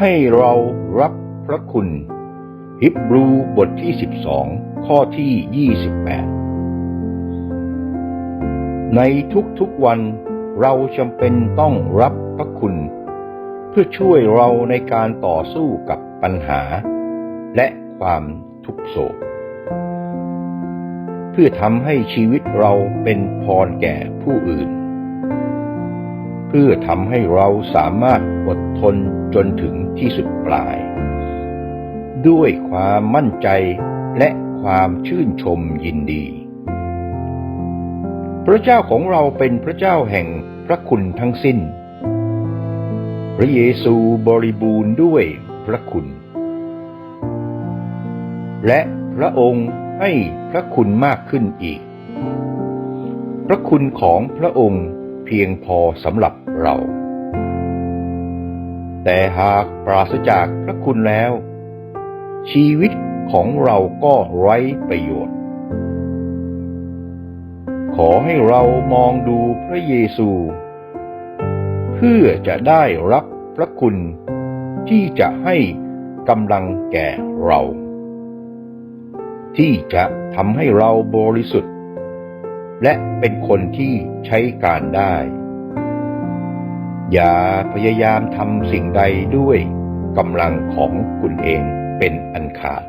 ให้เรารับพระคุณ ฮิบรูบทที่ 12 ข้อที่ 28 ในทุกๆวันเราจำเป็นต้องรับพระคุณ เพื่อช่วยเราในการต่อสู้กับปัญหา และความทุกโศก เพื่อทำให้ชีวิตเราเป็นพรแก่ผู้อื่น พื่อทำให้เราสามารถอดทนจนถึงที่สุดปลาย ด้วยความมั่นใจและความชื่นชมยินดี พระเจ้าของเราเป็นพระเจ้าแห่งพระคุณทั้งสิ้น พระเยซูบริบูรณ์ด้วยพระคุณ และพระองค์ให้พระคุณมากขึ้นอีก พระคุณของพระองค์ เพียงพอสำหรับเรา แต่หากปราศจากพระคุณแล้ว ชีวิตของเราก็ไร้ประโยชน์ ขอให้เรามองดูพระเยซู เพื่อจะได้รับพระคุณที่จะให้กำลังแก่เรา ที่จะทำให้เราบริสุทธิ์ และเป็นคนที่ใช้การได้ อย่าพยายามทำสิ่งใดด้วยกำลังของคุณเองเป็นอันขาด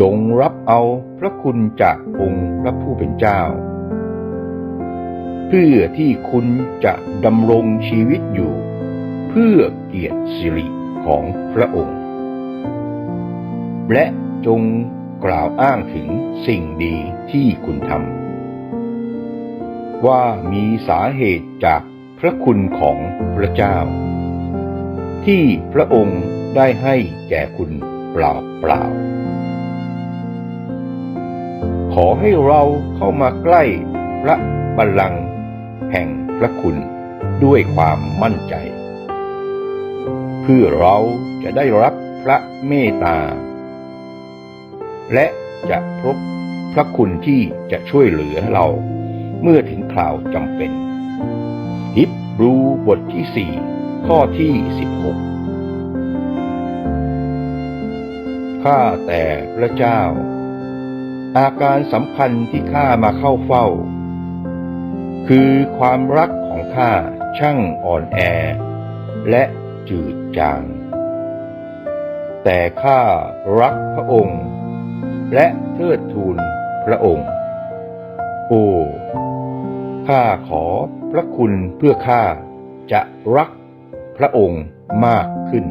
จงรับเอาพระคุณจากองค์พระผู้เป็นเจ้า เพื่อที่คุณจะดำรงชีวิตอยู่ เพื่อเกียรติสิริของพระองค์ และจง กล่าวอ้างถึงสิ่งดีที่คุณทำว่ามีสาเหตุจากพระคุณของพระเจ้า ที่พระองค์ได้ให้แก่คุณเปล่าเปล่า ขอให้เราเข้ามาใกล้พระบัลลังก์แห่งพระคุณด้วยความมั่นใจ เพื่อเราจะได้รับพระเมตตา และจะพบพระคุณที่จะช่วยเหลือเราเมื่อถึงคราวจำเป็น ฮิบรูบทที่สี่ข้อที่สิบหกข้าแต่พระเจ้า อาการสำคัญที่ข้ามาเข้าเฝ้า คือความรักของข้าช่างอ่อนแอ และจืดจาง แต่ข้ารักพระองค์ และเทิดทูนพระองค์ โอ้ข้าขอพระคุณเพื่อข้าจะรักพระองค์มากขึ้น